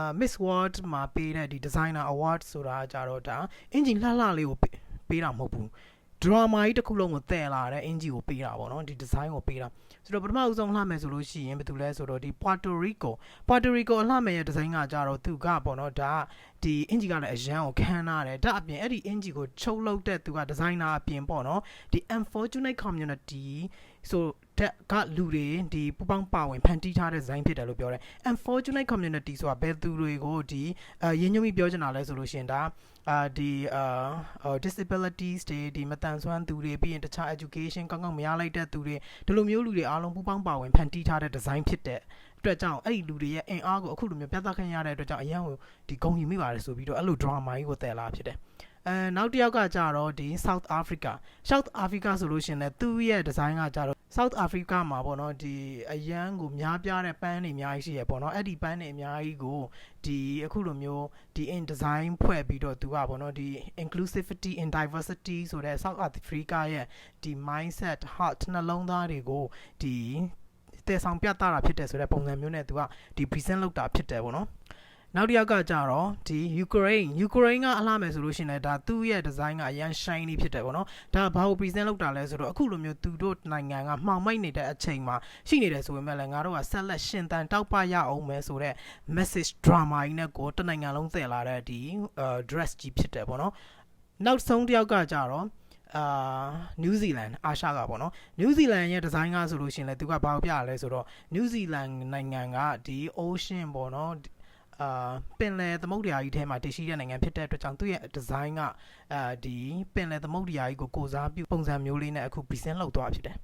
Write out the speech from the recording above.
အာ Miss World မှာပေးတဲ့ဒီ designer award ဆိုတာကြတော့ဒါအင်ဂျင်လှလှလေးကိုပေးပေးတာမဟုတ်ဘူး drama ကြီးတစ်ခုလုံးကိုတည်လာတဲ့အင်ဂျီကိုပေးတာပေါ့နော်ဒီ design ကိုပေးတာဆိုတော့ပထမအဦးဆုံးလှမယ်ဆိုလို့ရှိရင်ဘယ်သူလဲဆိုတော့ဒီ Puerto Rico Puerto Rico အလှမယ်ရဲ့ design ကကြတော့သူကပေါ့နော်ဒါကဒီအင်ဂျီကလည်းအရန်ကိုခန်းနာတယ်ဒါအပြင်အဲ့ဒီအင်ဂျီကိုချုပ်လုပ်တဲ့သူက designer အပြင်ပေါ့နော်ဒီ unfortunate community ဆို တဲ့ကလူတွေဒီပူပေါင်းပါဝင်ဖန်တီးထားတဲ့ design ဖြစ်တယ်လို့ပြောတယ် unfortunate community ဆိုတာဘယ်သူတွေကိုဒီအရင်းညွှန်းပြီးပြောချင်တာလဲဆိုလို့ရှိရင်ဒါအာဒီအာ disabilities တွေဒီမတန်ဆွမ်းသူတွေပြီးရင်တခြား education ကောင်းကောင်းမရလိုက်တဲ့သူတွေဒီလိုမျိုးလူတွေအားလုံးပူပေါင်းပါဝင်ဖန်တီးထားတဲ့ design ဖြစ်တဲ့အတွက်ကြောင့်အဲ့ဒီလူတွေရဲ့အင်အားကိုအခုလိုမျိုးပြသခွင့်ရတဲ့အတွက်ကြောင့်အရန်ကိုဒီဂုဏ်ယူမိပါတယ်ဆိုပြီးတော့အဲ့လို drama ကြီးကိုတည်လာဖြစ်တယ်အဲနောက်တစ်ယောက်ကကြတော့ဒီ South Africa South Africa ဆိုလို့ရှိရင်လည်းသူ့ရဲ့ design ကကြတော့ South Africa မှာပေါ့နော်ဒီအရန်ကိုများပြားတဲ့ပန်းတွေအများကြီးရှိရပေါ့နော်အဲ့ဒီပန်းတွေအများကြီးကိုဒီအခုလိုမျိုးဒီ in design ဖွဲ့ပြီးတော့သူကပေါ့နော်ဒီ inclusivity in diversity ဆိုတဲ့ South Africa ရဲ့ဒီ mindset heart နှလုံးသားတွေကိုဒီတည်ဆောင်ပြသတာဖြစ်တယ်ဆိုတဲ့ပုံစံမျိုးနဲ့သူကဒီ present လုပ်တာဖြစ်တယ်ပေါ့နော် နောက်တစ်ယောက်ကကြတော့ဒီ Ukraine Ukraine ကအလှမယ်ဆိုလို့ရှိရင်လည်းဒါသူ့ရဲ့ design ကအရန် shiny ဖြစ်တယ်ပေါ့နော်ဒါဘာကို present လုပ်တာလဲဆိုတော့အခုလိုမျိုးသူတို့နိုင်ငံကမှောင်မိုက်နေတဲ့အချိန်မှာရှိနေတယ်ဆိုပေမဲ့လည်းငါတို့ကဆက်လက်ရှင်သန်တောက်ပရအောင်မယ်ဆိုတော့ message drama ကြီးနဲ့ကိုတစ်နိုင်ငံလုံးသယ်လာတဲ့ဒီ dress ကြီးဖြစ်တယ်ပေါ့နော်နောက်ဆုံးတစ်ယောက်ကကြတော့အာနယူးဇီလန်အာရှကပေါ့နော်နယူးဇီလန်ရဲ့ဒီဇိုင်းကဆိုလို့ရှိရင်လည်းသူကဘာကိုပြရလဲဆိုတော့နယူးဇီလန်နိုင်ငံကဒီ ocean ပေါ့နော် အာပင်လယ်သမုဒ္ဒရာကြီးထဲမှာတည်ရှိတဲ့နိုင်ငံဖြစ်တဲ့အတွက်ကြောင့်သူ့ရဲ့ဒီဇိုင်းကအာဒီပင်လယ်သမုဒ္ဒရာကြီးကိုကိုစားပြုပုံစံမျိုးလေးနဲ့အခု present လုပ်သွားဖြစ်တယ်